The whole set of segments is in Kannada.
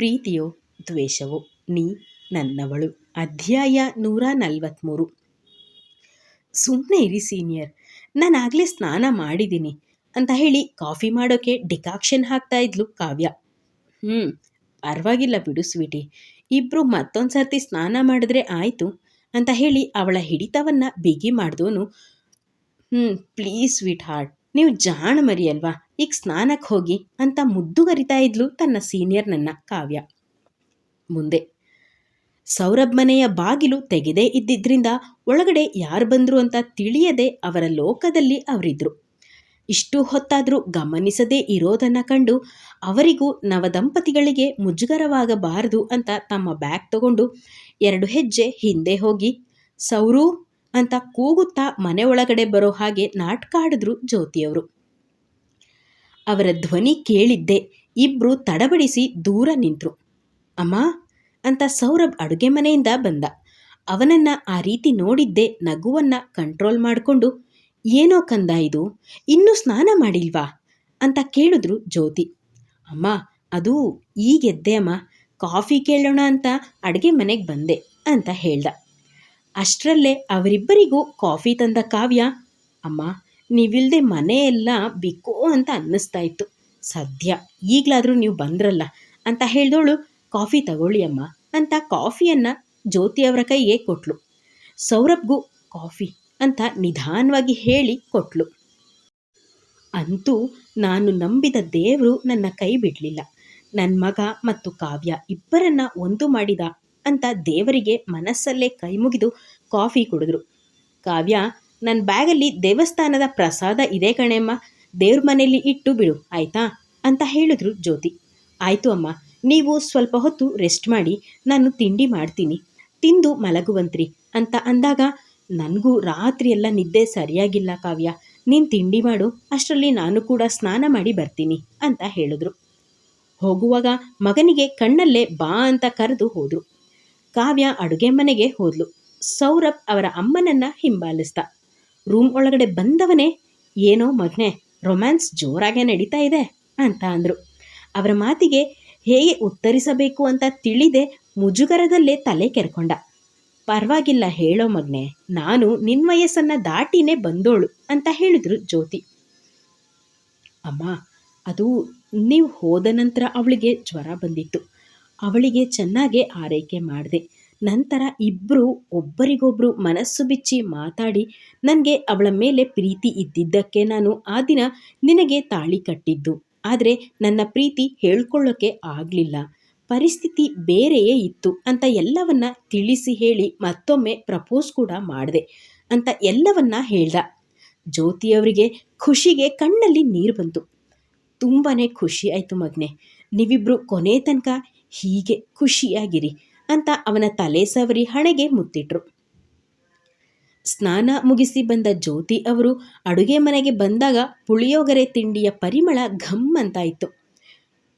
ಪ್ರೀತಿಯೋ ದ್ವೇಷವೋ ನೀ ನನ್ನವಳು. ಅಧ್ಯಾಯ ನೂರ ನಲವತ್ತ್ಮೂರು ಸುಮ್ಮನೆ ಇರಿ ಸೀನಿಯರ್ ನಾನು ಆಗಲೇ ಸ್ನಾನ ಮಾಡಿದ್ದೀನಿ ಅಂತ ಹೇಳಿ ಕಾಫಿ ಮಾಡೋಕ್ಕೆ ಡಿಕಾಕ್ಷನ್ ಹಾಕ್ತಾ ಇದ್ಲು ಕಾವ್ಯ. ಹ್ಞೂ ಪರವಾಗಿಲ್ಲ ಬಿಡು ಸ್ವೀಟಿ ಇಬ್ಬರು ಮತ್ತೊಂದು ಸರ್ತಿ ಸ್ನಾನ ಮಾಡಿದ್ರೆ ಆಯಿತು ಅಂತ ಹೇಳಿ ಅವಳ ಹಿಡಿತವನ್ನು ಬಿಗಿ ಮಾಡಿದವನು ಹ್ಞೂ ಪ್ಲೀಸ್ ಸ್ವೀಟ್ ಹಾರ್ಟ್. ನೀವು ಜಾಣ ಮರಿ ಅಲ್ವಾ ಈಗ ಸ್ನಾನಕ್ಕೆ ಹೋಗಿ ಅಂತ ಮುದ್ದುಗರಿತಾ ಇದ್ಲು ತನ್ನ ಸೀನಿಯರ್ನನ್ನ ಕಾವ್ಯ. ಮುಂದೆ, ಸೌರಭ್ ಮನೆಯ ಬಾಗಿಲು ತೆಗೆದೇ ಇದ್ದಿದ್ರಿಂದ ಒಳಗಡೆ ಯಾರು ಬಂದರು ಅಂತ ತಿಳಿಯದೆ ಅವರ ಲೋಕದಲ್ಲಿ ಅವರಿದ್ರು. ಇಷ್ಟು ಹೊತ್ತಾದರೂ ಗಮನಿಸದೇ ಇರೋದನ್ನು ಕಂಡು ಅವರಿಗೂ ನವದಂಪತಿಗಳಿಗೆ ಮುಜುಗರವಾಗಬಾರದು ಅಂತ ತಮ್ಮ ಬ್ಯಾಗ್ ತಗೊಂಡು ಎರಡು ಹೆಜ್ಜೆ ಹಿಂದೆ ಹೋಗಿ, ಸೌರು ಅಂತ ಕೂಗುತ್ತಾ ಮನೆ ಒಳಗಡೆ ಬರೋ ಹಾಗೆ ನಾಟಕ ಆಡಿದ್ರು ಜ್ಯೋತಿಯವರು. ಅವರ ಧ್ವನಿ ಕೇಳಿದ್ದೆ ಇಬ್ರು ತಡಬಡಿಸಿ ದೂರ ನಿಂತರು. ಅಮ್ಮ, ಅಂತ ಸೌರಭ್ ಅಡುಗೆ ಮನೆಯಿಂದ ಬಂದ. ಅವನನ್ನ ಆ ರೀತಿ ನೋಡಿದ್ದೆ ನಗುವನ್ನ ಕಂಟ್ರೋಲ್ ಮಾಡಿಕೊಂಡು, ಏನೋ ಕಂದ ಇದು? ಇನ್ನೂ ಸ್ನಾನ ಮಾಡಿಲ್ವಾ? ಅಂತ ಕೇಳಿದ್ರು ಜ್ಯೋತಿ. ಅಮ್ಮ, ಅದು ಈಗೆದ್ದೆ ಅಮ್ಮ. ಕಾಫಿ ಕೇಳೋಣ ಅಂತ ಅಡುಗೆ ಮನೆಗೆ ಬಂದೆ, ಅಂತ ಹೇಳ್ದ. ಅಷ್ಟರಲ್ಲೇ ಅವರಿಬ್ಬರಿಗೂ ಕಾಫಿ ತಂದ ಕಾವ್ಯ, ಅಮ್ಮ ನೀವಿಲ್ಲದೆ ಮನೆಯೆಲ್ಲ ಬಿಕ್ಕೋ ಅಂತ ಅನ್ನಿಸ್ತಾ ಇತ್ತು. ಸದ್ಯ ಈಗಲಾದರೂ ನೀವು ಬಂದ್ರಲ್ಲ ಅಂತ ಹೇಳಿದವಳು ಕಾಫಿ ತಗೊಳ್ಳಿ ಅಮ್ಮ ಅಂತ ಕಾಫಿಯನ್ನು ಜ್ಯೋತಿಯವರ ಕೈಗೆ ಕೊಟ್ಲು. ಸೌರಭ್ಗೂ ಕಾಫಿ ಅಂತ ನಿಧಾನವಾಗಿ ಹೇಳಿ ಕೊಟ್ಲು. ಅಂತೂ ನಾನು ನಂಬಿದ ದೇವರು ನನ್ನ ಕೈ ಬಿಡಲಿಲ್ಲ. ನನ್ನ ಮಗ ಮತ್ತು ಕಾವ್ಯ ಇಬ್ಬರನ್ನ ಒಂದು ಮಾಡಿದ ಅಂತ ದೇವರಿಗೆ ಮನಸ್ಸಲ್ಲೇ ಕೈ ಮುಗಿದು ಕಾಫಿ ಕುಡಿದ್ರು. ಕಾವ್ಯ ನನ್ನ ಬ್ಯಾಗಲ್ಲಿ ದೇವಸ್ಥಾನದ ಪ್ರಸಾದ ಇದೆ ಕಣೆಮ್ಮ ದೇವ್ರ ಮನೆಯಲ್ಲಿ ಇಟ್ಟು ಬಿಡು, ಆಯ್ತಾ? ಅಂತ ಹೇಳಿದ್ರು ಜ್ಯೋತಿ. ಆಯಿತು ಅಮ್ಮ, ನೀವು ಸ್ವಲ್ಪ ಹೊತ್ತು ರೆಸ್ಟ್ ಮಾಡಿ, ನಾನು ತಿಂಡಿ ಮಾಡ್ತೀನಿ. ತಿಂದು ಮಲಗುವಂತ್ರಿ ಅಂತ ಅಂದಾಗ, ನನಗೂ ರಾತ್ರಿ ಎಲ್ಲ ನಿದ್ದೆ ಸರಿಯಾಗಿಲ್ಲ ಕಾವ್ಯ. ನೀನು ತಿಂಡಿ ಮಾಡು, ಅಷ್ಟರಲ್ಲಿ ನಾನು ಕೂಡ ಸ್ನಾನ ಮಾಡಿ ಬರ್ತೀನಿ ಅಂತ ಹೇಳಿದ್ರು. ಹೋಗುವಾಗ ಮಗನಿಗೆ ಕಣ್ಣಲ್ಲೇ ಬಾ ಅಂತ ಕರೆದು ಹೋದರು. ಕಾವ್ಯ ಅಡುಗೆ ಮನೆಗೆ ಹೋದ್ಲು. ಸೌರಭ್ ಅವರ ಅಮ್ಮನನ್ನ ಹಿಂಬಾಲಿಸ್ತ, ರೂಮ್ ಒಳಗಡೆ ಬಂದವನೇ, ಏನೋ ಮಗ್ನೆ, ರೊಮ್ಯಾನ್ಸ್ ಜೋರಾಗೆ ನಡೀತಾ ಇದೆ ಅಂತ ಅಂದರು. ಅವರ ಮಾತಿಗೆ ಹೇಗೆ ಉತ್ತರಿಸಬೇಕು ಅಂತ ತಿಳಿದೆ ಮುಜುಗರದಲ್ಲೇ ತಲೆ ಕೆರ್ಕೊಂಡ. ಪರವಾಗಿಲ್ಲ ಹೇಳೋ ಮಗ್ನೆ, ನಾನು ನಿನ್ನ ವಯಸ್ಸನ್ನು ದಾಟಿನೇ ಬಂದೋಳು ಅಂತ ಹೇಳಿದ್ರು ಜ್ಯೋತಿ. ಅಮ್ಮ, ಅದು ನೀವು ಹೋದ ನಂತರ ಅವಳಿಗೆ ಜ್ವರ ಬಂದಿತ್ತು. ಅವಳಿಗೆ ಚೆನ್ನಾಗೆ ಆರೈಕೆ ಮಾಡಿದೆ. ನಂತರ ಇಬ್ಬರು ಒಬ್ಬರಿಗೊಬ್ಬರು ಮನಸ್ಸು ಬಿಚ್ಚಿ ಮಾತಾಡಿ, ನನಗೆ ಅವಳ ಮೇಲೆ ಪ್ರೀತಿ ಇದ್ದಿದ್ದಕ್ಕೆ ನಾನು ಆ ದಿನ ನಿನಗೆ ತಾಳಿ ಕಟ್ಟಿದ್ದು. ಆದರೆ ನನ್ನ ಪ್ರೀತಿ ಹೇಳ್ಕೊಳ್ಳೋಕ್ಕೆ ಆಗಲಿಲ್ಲ. ಪರಿಸ್ಥಿತಿ ಬೇರೆಯೇ ಇತ್ತು ಅಂತ ಎಲ್ಲವನ್ನ ತಿಳಿಸಿ ಹೇಳಿ ಮತ್ತೊಮ್ಮೆ ಪ್ರಪೋಸ್ ಕೂಡ ಮಾಡಿದೆ ಅಂತ ಎಲ್ಲವನ್ನ ಹೇಳ್ದ. ಜ್ಯೋತಿಯವರಿಗೆ ಖುಷಿಗೆ ಕಣ್ಣಲ್ಲಿ ನೀರು ಬಂತು. ತುಂಬಾ ಖುಷಿ ಆಯಿತು ಮಗನೆ. ನೀವಿಬ್ಬರು ಕೊನೆ ತನಕ ಹೀಗೆ ಖುಷಿಯಾಗಿರಿ ಅಂತ ಅವನ ತಲೆ ಸವರಿ ಹಣೆಗೆ ಮುತ್ತಿಟ್ರು. ಸ್ನಾನ ಮುಗಿಸಿ ಬಂದ ಜ್ಯೋತಿ ಅವರು ಅಡುಗೆ ಮನೆಗೆ ಬಂದಾಗ ಪುಳಿಯೋಗರೆ ತಿಂಡಿಯ ಪರಿಮಳ ಘಮ್ ಅಂತ ಇತ್ತು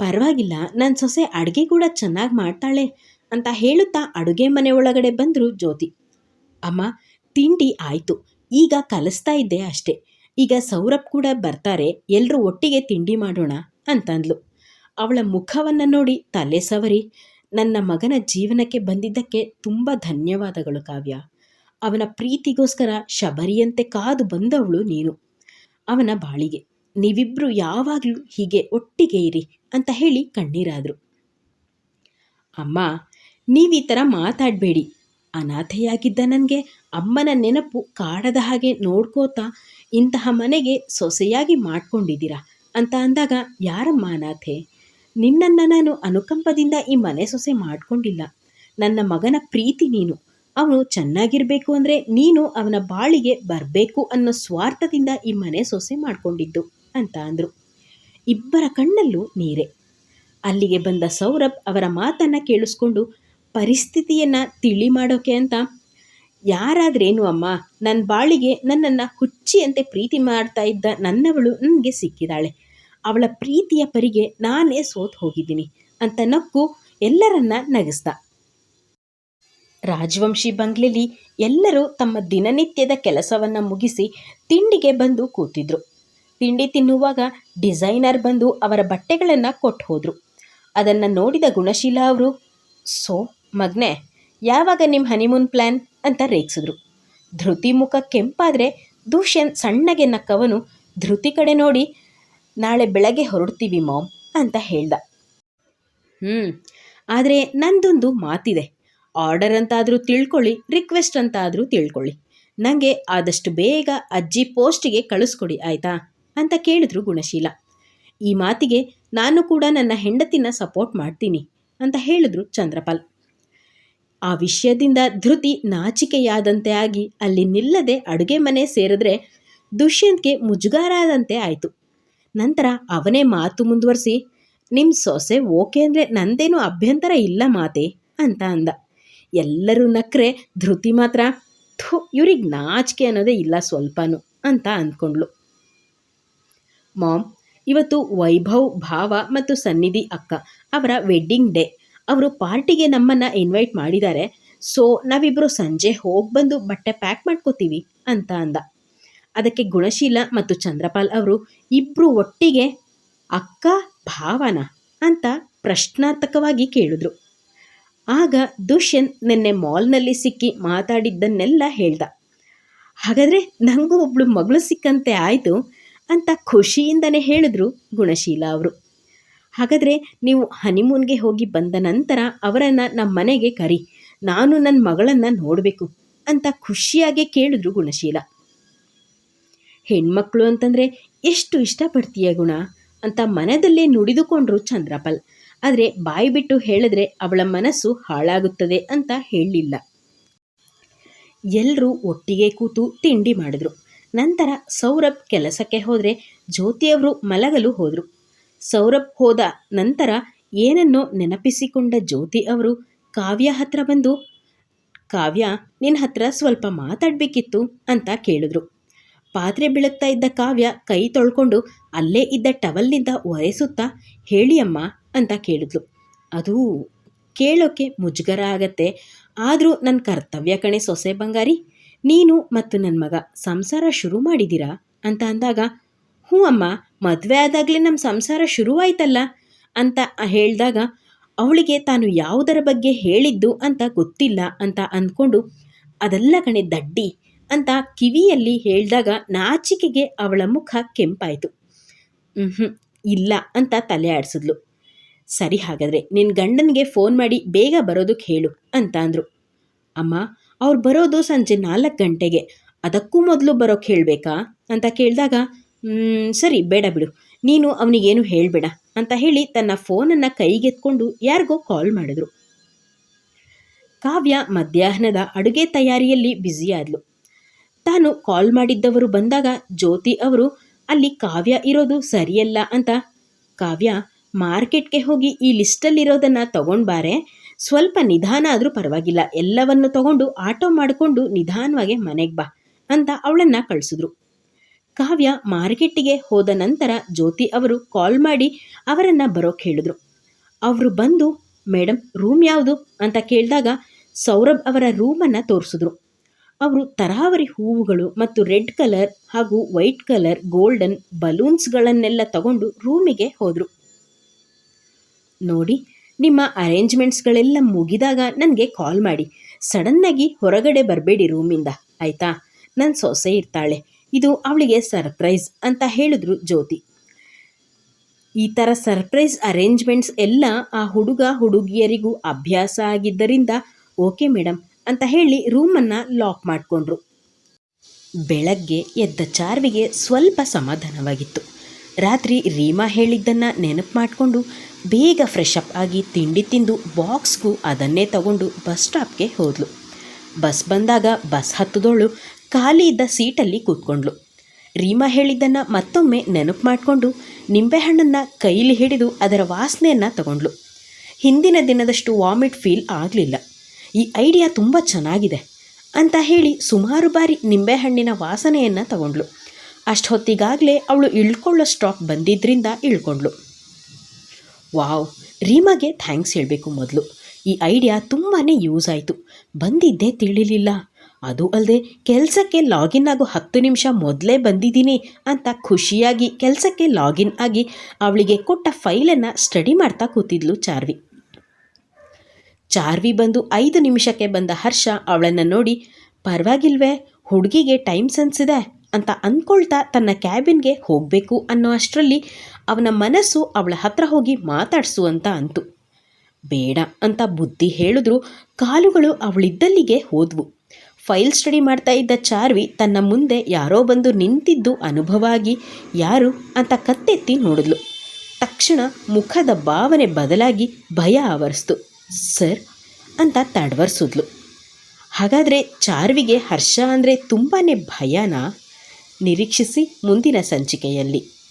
ಪರವಾಗಿಲ್ಲ ನನ್ನ ಸೊಸೆ ಅಡುಗೆ ಕೂಡ ಚೆನ್ನಾಗಿ ಮಾಡ್ತಾಳೆ ಅಂತ ಹೇಳುತ್ತಾ ಅಡುಗೆ ಮನೆ ಒಳಗಡೆ ಬಂದರು ಜ್ಯೋತಿ. ಅಮ್ಮ, ತಿಂಡಿ ಆಯಿತು, ಈಗ ಕಲಿಸ್ತಾ ಇದ್ದೆ ಅಷ್ಟೇ. ಈಗ ಸೌರಭ್ ಕೂಡ ಬರ್ತಾರೆ ಎಲ್ಲರೂ ಒಟ್ಟಿಗೆ ತಿಂಡಿ ಮಾಡೋಣ ಅಂತಂದ್ಲು. ಅವಳ ಮುಖವನ್ನು ನೋಡಿ ತಲೆ ಸವರಿ. ನನ್ನ ಮಗನ ಜೀವನಕ್ಕೆ ಬಂದಿದ್ದಕ್ಕೆ ತುಂಬ ಧನ್ಯವಾದಗಳು ಕಾವ್ಯ. ಅವನ ಪ್ರೀತಿಗೋಸ್ಕರ ಶಬರಿಯಂತೆ ಕಾದು ಬಂದವಳು ನೀನು. ಅವನ ಬಾಳಿಗೆ ನೀವಿಬ್ಬರು ಯಾವಾಗಲೂ ಹೀಗೆ ಒಟ್ಟಿಗೆ ಇರಿ ಅಂತ ಹೇಳಿ ಕಣ್ಣೀರಾದರು. ಅಮ್ಮ, ನೀವು ಥರ ಮಾತಾಡಬೇಡಿ. ಅನಾಥೆಯಾಗಿದ್ದ ನನಗೆ ಅಮ್ಮನ ನೆನಪು ಕಾಡದ ಹಾಗೆ ನೋಡ್ಕೋತಾ ಇಂತಹ ಮನೆಗೆ ಸೊಸೆಯಾಗಿ ಮಾಡ್ಕೊಂಡಿದ್ದೀರಾ ಅಂತ ಅಂದಾಗ, ಯಾರಮ್ಮ ಅನಾಥೆ? ನಿನ್ನನ್ನು ನಾನು ಅನುಕಂಪದಿಂದ ಈ ಮನೆ ಸೊಸೆ ಮಾಡಿಕೊಂಡಿಲ್ಲ. ನನ್ನ ಮಗನ ಪ್ರೀತಿ ನೀನು. ಅವನು ಚೆನ್ನಾಗಿರಬೇಕು ಅಂದರೆ ನೀನು ಅವನ ಬಾಳಿಗೆ ಬರಬೇಕು ಅನ್ನೋ ಸ್ವಾರ್ಥದಿಂದ ಈ ಮನೆ ಸೊಸೆ ಮಾಡಿಕೊಂಡಿದ್ದು ಅಂತ ಅಂದರು. ಇಬ್ಬರ ಕಣ್ಣಲ್ಲೂ ನೀರೆ. ಅಲ್ಲಿಗೆ ಬಂದ ಸೌರಭ್ ಅವರ ಮಾತನ್ನು ಕೇಳಿಸ್ಕೊಂಡು, ಪರಿಸ್ಥಿತಿಯನ್ನು ತಿಳಿ ಮಾಡೋಕೆ ಅಂತ? ಯಾರಾದ್ರೇನು ಅಮ್ಮ ನನ್ನ ಬಾಳಿಗೆ ನನ್ನನ್ನು ಹುಚ್ಚಿಯಂತೆ ಪ್ರೀತಿ ಮಾಡ್ತಾ ಇದ್ದ ನನ್ನವಳು ನನಗೆ ಸಿಕ್ಕಿದಾಳೆ. ಅವಳ ಪ್ರೀತಿಯ ಪರಿಗೆ ನಾನೇ ಸೋತ್ ಹೋಗಿದ್ದೀನಿ ಅಂತ ನಕ್ಕು ಎಲ್ಲರನ್ನ ನಗಿಸ್ದ. ರಾಜವಂಶಿ ಬಂಗ್ಲೆಲಿ ಎಲ್ಲರೂ ತಮ್ಮ ದಿನನಿತ್ಯದ ಕೆಲಸವನ್ನು ಮುಗಿಸಿ ತಿಂಡಿಗೆ ಬಂದು ಕೂತಿದ್ರು. ತಿಂಡಿ ತಿನ್ನುವಾಗ ಡಿಸೈನರ್ ಬಂದು ಅವರ ಬಟ್ಟೆಗಳನ್ನು ಕೊಟ್ಟು ಹೋದರು. ಅದನ್ನು ನೋಡಿದ ಗುಣಶೀಲ ಅವರು, ಸೋ, ಮಗ್ನೆ, ಯಾವಾಗ ನಿಮ್ಮ ಹನಿಮೂನ್ ಪ್ಲ್ಯಾನ್ ಅಂತ ರೇಗಿಸಿದ್ರು. ಧೃತಿ ಮುಖ ಕೆಂಪಾದರೆ ದೂಷ್ಯನ್ ಸಣ್ಣಗೆ ನಕ್ಕವನು ಧೃತಿ ಕಡೆ ನೋಡಿ ನಾಳೆ ಬೆಳಗ್ಗೆ ಹೊರಡ್ತೀವಿ ಮಾಮ್ ಅಂತ ಹೇಳ್ದ. ಹ್ಞೂ ಆದರೆ ನಂದೊಂದು ಮಾತಿದೆ. ಆರ್ಡರ್ ಅಂತಾದರೂ ತಿಳ್ಕೊಳ್ಳಿ, ರಿಕ್ವೆಸ್ಟ್ ಅಂತಾದರೂ ತಿಳ್ಕೊಳ್ಳಿ. ನನಗೆ ಆದಷ್ಟು ಬೇಗ ಅಜ್ಜಿ ಪೋಸ್ಟಿಗೆ ಕಳಿಸ್ಕೊಡಿ, ಆಯಿತಾ? ಅಂತ ಕೇಳಿದ್ರು ಗುಣಶೀಲ. ಈ ಮಾತಿಗೆ ನಾನು ಕೂಡ ನನ್ನ ಹೆಂಡತಿನ ಸಪೋರ್ಟ್ ಮಾಡ್ತೀನಿ ಅಂತ ಹೇಳಿದ್ರು ಚಂದ್ರಪಾಲ್. ಆ ವಿಷಯದಿಂದ ಧೃತಿ ನಾಚಿಕೆಯಾದಂತೆ ಆಗಿ ಅಲ್ಲಿ ನಿಲ್ಲದೆ ಅಡುಗೆ ಮನೆ ಸೇರಿದ್ರೆ ದುಷ್ಯಂತ್ಗೆ ಮುಜುಗಾರಾದಂತೆ ಆಯಿತು. ನಂತರ ಅವನೇ ಮಾತು ಮುಂದುವರಿಸಿ ನಿಮ್ಮ ಸೊಸೆ ಓಕೆ ಅಂದರೆ ನಂದೇನು ಅಭ್ಯಂತರ ಇಲ್ಲ ಮಾತೆ ಅಂತ ಅಂದ. ಎಲ್ಲರೂ ನಕ್ರೆ, ಧೃತಿ ಮಾತ್ರ. ಥು, ಇವ್ರಿಗೆ ನಾಚಿಕೆ ಅನ್ನೋದೇ ಇಲ್ಲ ಸ್ವಲ್ಪನೂ ಅಂತ ಅಂದ್ಕೊಂಡ್ಳು. ಮಾಮ್, ಇವತ್ತು ವೈಭವ್, ಭಾವ ಮತ್ತು ಸನ್ನಿಧಿ ಅಕ್ಕ ಅವರ ವೆಡ್ಡಿಂಗ್ ಡೇ. ಅವರು ಪಾರ್ಟಿಗೆ ನಮ್ಮನ್ನು ಇನ್ವೈಟ್ ಮಾಡಿದ್ದಾರೆ. ಸೊ ನಾವಿಬ್ಬರು ಸಂಜೆ ಹೋಗಿ ಬಂದು ಬಟ್ಟೆ ಪ್ಯಾಕ್ ಮಾಡ್ಕೋತೀವಿ ಅಂತ ಅಂದ. ಅದಕ್ಕೆ ಗುಣಶೀಲ ಮತ್ತು ಚಂದ್ರಪಾಲ್ ಅವರು ಇಬ್ಬರು ಒಟ್ಟಿಗೆ ಅಕ್ಕ, ಭಾವನ ಅಂತ ಪ್ರಶ್ನಾರ್ಥಕವಾಗಿ ಕೇಳಿದ್ರು. ಆಗ ದುಷ್ಯಂತ್ ನಿನ್ನೆ ಮಾಲ್ನಲ್ಲಿ ಸಿಕ್ಕಿ ಮಾತಾಡಿದ್ದನ್ನೆಲ್ಲ ಹೇಳ್ದ. ಹಾಗಾದರೆ ನನಗೂ ಒಬ್ಳು ಮಗಳು ಸಿಕ್ಕಂತೆ ಆಯಿತು ಅಂತ ಖುಷಿಯಿಂದನೇ ಹೇಳಿದ್ರು ಗುಣಶೀಲ ಅವರು. ಹಾಗಾದರೆ ನೀವು ಹನಿಮೂನ್ಗೆ ಹೋಗಿ ಬಂದ ನಂತರ ಅವರನ್ನು ನಮ್ಮ ಮನೆಗೆ ಕರಿ, ನಾನು ನನ್ನ ಮಗಳನ್ನು ನೋಡಬೇಕು ಅಂತ ಖುಷಿಯಾಗೆ ಕೇಳಿದ್ರು ಗುಣಶೀಲ. ಹೆಣ್ಮಕ್ಳು ಅಂತಂದರೆ ಎಷ್ಟು ಇಷ್ಟಪಡ್ತೀಯ ಗುಣ? ಅಂತ ಮನದಲ್ಲೇ ನುಡಿದುಕೊಂಡ್ರು ಚಂದ್ರಪಾಲ್. ಆದರೆ ಬಾಯಿ ಬಿಟ್ಟು ಹೇಳಿದ್ರೆ ಅವಳ ಮನಸ್ಸು ಹಾಳಾಗುತ್ತದೆ ಅಂತ ಹೇಳಲಿಲ್ಲ ಎಲ್ಲರೂ ಒಟ್ಟಿಗೆ ಕೂತು ತಿಂಡಿ ಮಾಡಿದ್ರು. ನಂತರ ಸೌರಭ್ ಕೆಲಸಕ್ಕೆ ಹೋದರೆ ಜ್ಯೋತಿಯವರು ಮಲಗಲು ಹೋದರು. ಸೌರಭ್ ಹೋದ ನಂತರ ಏನನ್ನೋ ನೆನಪಿಸಿಕೊಂಡ ಜ್ಯೋತಿ ಅವರು, ಕಾವ್ಯ ಹತ್ರ ಬಂದು, ಕಾವ್ಯ ನಿನ್ನ ಹತ್ರ ಸ್ವಲ್ಪ ಮಾತಾಡಬೇಕಿತ್ತು ಅಂತ ಕೇಳಿದ್ರು. ಪಾತ್ರೆ ಬೆಳಗ್ತಾ ಇದ್ದ ಕಾವ್ಯ ಕೈ ತೊಳ್ಕೊಂಡು ಅಲ್ಲೇ ಇದ್ದ ಟವಲ್ನಿಂದ ಒರೆಸುತ್ತಾ, ಹೇಳಿ ಅಮ್ಮ ಅಂತ ಕೇಳಿದ್ಲು. ಅದು ಕೇಳೋಕ್ಕೆ ಮುಜುಗರ ಆಗತ್ತೆ. ಆದರೂ ನನ್ನ ಕರ್ತವ್ಯ ಕಣೆ ಸೊಸೆ ಬಂಗಾರಿ. ನೀನು ಮತ್ತು ನನ್ನ ಮಗ ಸಂಸಾರ ಶುರು ಮಾಡಿದ್ದೀರಾ? ಅಂತ ಅಂದಾಗ, ಹ್ಞೂ ಅಮ್ಮ, ಮದುವೆ ಆದಾಗಲೇ ನಮ್ಮ ಸಂಸಾರ ಶುರುವಾಯ್ತಲ್ಲ? ಅಂತ ಹೇಳಿದಾಗ, ಅವಳಿಗೆ ತಾನು ಯಾವುದರ ಬಗ್ಗೆ ಹೇಳಿದ್ದು ಅಂತ ಗೊತ್ತಿಲ್ಲ ಅಂತ ಅಂದ್ಕೊಂಡು, ಅದೆಲ್ಲ ಕಣೆ ದಡ್ಡಿ. ಅಂತ ಕಿವಿಯಲ್ಲಿ ಹೇಳಿದಾಗ ನಾಚಿಕೆಗೆ ಅವಳ ಮುಖ ಕೆಂಪಾಯಿತು. ಹ್ಞೂ ಇಲ್ಲ ಅಂತ ತಲೆ ಆಡಿಸಿದ್ಲು. ಸರಿ ಹಾಗಾದರೆ ನಿನ್ನ ಗಂಡನಿಗೆ ಫೋನ್ ಮಾಡಿ ಬೇಗ ಬರೋದಕ್ಕೆ ಹೇಳು ಅಂತ ಅಂದರು. ಅಮ್ಮ, ಅವ್ರು ಬರೋದು ಸಂಜೆ ನಾಲ್ಕು ಗಂಟೆಗೆ. ಅದಕ್ಕೂ ಮೊದಲು ಬರೋಕ್ಕೆ ಹೇಳಬೇಕಾ? ಅಂತ ಕೇಳಿದಾಗ ಸರಿ, ಬೇಡ ಬಿಡು. ನೀನು ಅವನಿಗೇನು ಹೇಳಬೇಡ ಅಂತ ಹೇಳಿ ತನ್ನ ಫೋನನ್ನು ಕೈಗೆತ್ಕೊಂಡು ಯಾರಿಗೋ ಕಾಲ್ ಮಾಡಿದ್ರು. ಕಾವ್ಯ ಮಧ್ಯಾಹ್ನದ ಅಡುಗೆ ತಯಾರಿಯಲ್ಲಿ ಬ್ಯುಸಿಯಾದ್ಲು ತಾನು ಕಾಲ್ ಮಾಡಿದ್ದವರು ಬಂದಾಗ ಜ್ಯೋತಿ ಅವರು, ಅಲ್ಲಿ ಕಾವ್ಯ ಇರೋದು ಸರಿಯಲ್ಲ ಅಂತ. ಕಾವ್ಯ ಮಾರ್ಕೆಟ್ಗೆ ಹೋಗಿ ಈ ಲಿಸ್ಟಲ್ಲಿರೋದನ್ನು ತಗೊಂಡು ಬಾರೆ ಸ್ವಲ್ಪ ನಿಧಾನ ಆದರೂ ಪರವಾಗಿಲ್ಲ. ಎಲ್ಲವನ್ನು ತಗೊಂಡು ಆಟೋ ಮಾಡಿಕೊಂಡು ನಿಧಾನವಾಗಿ ಮನೆಗೆ ಬಾ ಅಂತ ಅವಳನ್ನು ಕಳಿಸಿದ್ರು. ಕಾವ್ಯ ಮಾರ್ಕೆಟ್ಟಿಗೆ ಹೋದ ನಂತರ ಜ್ಯೋತಿ ಅವರು ಕಾಲ್ ಮಾಡಿ ಅವರನ್ನು ಬರೋಕೆ ಹೇಳಿದ್ರು. ಅವರು ಬಂದು ಮೇಡಮ್ ರೂಮ್ ಯಾವುದು? ಅಂತ ಕೇಳಿದಾಗ ಸೌರಭ್ ಅವರ ರೂಮನ್ನು ತೋರಿಸಿದ್ರು. ಅವರು ತರಾವರಿ ಹೂವುಗಳು ಮತ್ತು ರೆಡ್ ಕಲರ್ ಹಾಗೂ ವೈಟ್ ಕಲರ್ ಗೋಲ್ಡನ್ ಬಲೂನ್ಸ್ಗಳನ್ನೆಲ್ಲ ತಗೊಂಡು ರೂಮಿಗೆ ಹೋದರು. ನೋಡಿ, ನಿಮ್ಮ ಅರೇಂಜ್ಮೆಂಟ್ಸ್ಗಳೆಲ್ಲ ಮುಗಿದಾಗ ನನಗೆ ಕಾಲ್ ಮಾಡಿ. ಸಡನ್ನಾಗಿ ಹೊರಗಡೆ ಬರಬೇಡಿ ರೂಮಿಂದ, ಆಯಿತಾ? ನನ್ನ ಸೊಸೆ ಇರ್ತಾಳೆ. ಇದು ಅವಳಿಗೆ ಸರ್ಪ್ರೈಸ್ ಅಂತ ಹೇಳಿದ್ರು ಜ್ಯೋತಿ. ಈ ಥರ ಸರ್ಪ್ರೈಸ್ ಅರೇಂಜ್ಮೆಂಟ್ಸ್ ಎಲ್ಲ ಆ ಹುಡುಗ ಹುಡುಗಿಯರಿಗೂ ಅಭ್ಯಾಸ ಆಗಿದ್ದರಿಂದ ಓಕೆ ಮೇಡಮ್ ಅಂತ ಹೇಳಿ ರೂಮನ್ನು ಲಾಕ್ ಮಾಡಿಕೊಂಡ್ರು. ಬೆಳಗ್ಗೆ ಎದ್ದ ಚಾರ್ವಿಗೆ ಸ್ವಲ್ಪ ಸಮಾಧಾನವಾಗಿತ್ತು. ರಾತ್ರಿ ರೀಮಾ ಹೇಳಿದ್ದನ್ನು ನೆನಪು ಮಾಡಿಕೊಂಡು ಬೇಗ ಫ್ರೆಶ್ ಅಪ್ ಆಗಿ ತಿಂಡಿ ತಿಂದು ಬಾಕ್ಸ್ಗೂ ಅದನ್ನೇ ತಗೊಂಡು ಬಸ್ ಸ್ಟಾಪ್ಗೆ ಹೋದ್ಲು. ಬಸ್ ಬಂದಾಗ ಬಸ್ ಹತ್ತದೋಳು ಖಾಲಿ ಇದ್ದ ಸೀಟಲ್ಲಿ ಕೂತ್ಕೊಂಡ್ಳು. ರೀಮಾ ಹೇಳಿದ್ದನ್ನು ಮತ್ತೊಮ್ಮೆ ನೆನಪು ಮಾಡಿಕೊಂಡು ನಿಂಬೆಹಣ್ಣನ್ನು ಕೈಲಿ ಹಿಡಿದು ಅದರ ವಾಸನೆಯನ್ನು ತಗೊಂಡ್ಳು. ಹಿಂದಿನ ದಿನದಷ್ಟು ವಾಮಿಟ್ ಫೀಲ್ ಆಗಲಿಲ್ಲ. ಈ ಐಡಿಯಾ ತುಂಬ ಚೆನ್ನಾಗಿದೆ ಅಂತ ಹೇಳಿ ಸುಮಾರು ಬಾರಿ ನಿಂಬೆಹಣ್ಣಿನ ವಾಸನೆಯನ್ನು ತಗೊಂಡ್ಳು. ಅಷ್ಟೊತ್ತಿಗಾಗಲೇ ಅವಳು ಇಳ್ಕೊಳ್ಳೋ ಸ್ಟಾಕ್ ಬಂದಿದ್ದರಿಂದ ಇಳ್ಕೊಂಡ್ಳು. ವಾವ್, ರೀಮಾಗೆ ಥ್ಯಾಂಕ್ಸ್ ಹೇಳಬೇಕು ಮೊದಲು. ಈ ಐಡಿಯಾ ತುಂಬಾ ಯೂಸ್ ಆಯಿತು. ಬಂದಿದ್ದೇ ತಿಳಿಲಿಲ್ಲ. ಅದು ಅಲ್ಲದೆ ಕೆಲಸಕ್ಕೆ ಲಾಗಿನ್ ಆಗೋ ಹತ್ತು ನಿಮಿಷ ಮೊದಲೇ ಬಂದಿದ್ದೀನಿ ಅಂತ ಖುಷಿಯಾಗಿ ಕೆಲಸಕ್ಕೆ ಲಾಗಿನ್ ಆಗಿ ಅವಳಿಗೆ ಕೊಟ್ಟ ಫೈಲನ್ನು ಸ್ಟಡಿ ಮಾಡ್ತಾ ಕೂತಿದ್ಲು ಚಾರ್ವಿ. ಚಾರ್ವಿ ಬಂದು ಐದು ನಿಮಿಷಕ್ಕೆ ಬಂದ ಹರ್ಷ ಅವಳನ್ನು ನೋಡಿ, ಪರವಾಗಿಲ್ವೇ, ಹುಡುಗಿಗೆ ಟೈಮ್ ಸೆನ್ಸ್ ಅಂತ ಅಂದ್ಕೊಳ್ತಾ ತನ್ನ ಕ್ಯಾಬಿನ್ಗೆ ಹೋಗಬೇಕು ಅನ್ನೋ ಅಷ್ಟರಲ್ಲಿ ಅವನ ಮನಸ್ಸು ಅವಳ ಹತ್ರ ಹೋಗಿ ಮಾತಾಡಿಸು ಅಂತ ಅಂತು. ಬೇಡ ಅಂತ ಬುದ್ಧಿ ಹೇಳಿದ್ರು ಕಾಲುಗಳು ಅವಳಿದ್ದಲ್ಲಿಗೆ ಹೋದ್ವು. ಫೈಲ್ ಸ್ಟಡಿ ಮಾಡ್ತಾ ಇದ್ದ ಚಾರ್ವಿ ತನ್ನ ಮುಂದೆ ಯಾರೋ ಬಂದು ನಿಂತಿದ್ದು ಅನುಭವ ಆಗಿ ಯಾರು ಅಂತ ಕತ್ತೆತ್ತಿ ನೋಡಿದ್ಲು. ತಕ್ಷಣ ಮುಖದ ಭಾವನೆ ಬದಲಾಗಿ ಭಯ ಆವರಿಸ್ತು. ಸರ್ ಅಂತ ತಡವರ್ಸಿದ್ಲು. ಹಾಗಾದರೆ ಚಾರ್ವಿಗೆ ಹರ್ಷ ಅಂದರೆ ತುಂಬಾ ಭಯನಾ? ನಿರೀಕ್ಷಿಸಿ ಮುಂದಿನ ಸಂಚಿಕೆಯಲ್ಲಿ.